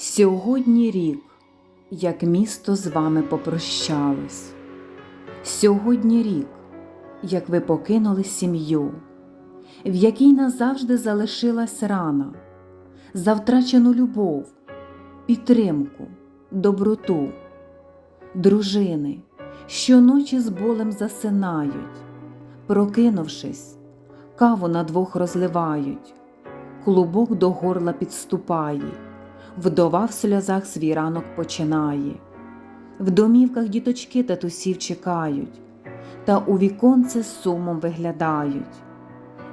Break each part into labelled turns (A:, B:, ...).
A: Сьогодні рік, як місто з вами попрощалось. Сьогодні рік, як ви покинули сім'ю, в якій назавжди залишилась рана, за втрачену любов, підтримку, доброту, дружини, щоночі з болем засинають, прокинувшись, каву на двох розливають, клубок до горла підступає, вдова в сльозах свій ранок починає. В домівках діточки татусів чекають, та у віконце сумом виглядають.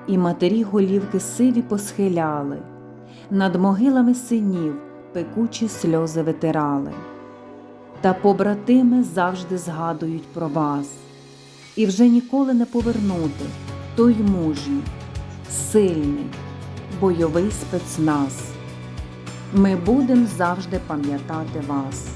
A: І матері голівки сиві посхиляли, над могилами синів пекучі сльози витирали. Та побратими завжди згадують про вас, і вже ніколи не повернути той мужній, сильний, бойовий спецназ. Ми будемо завжди пам'ятати вас.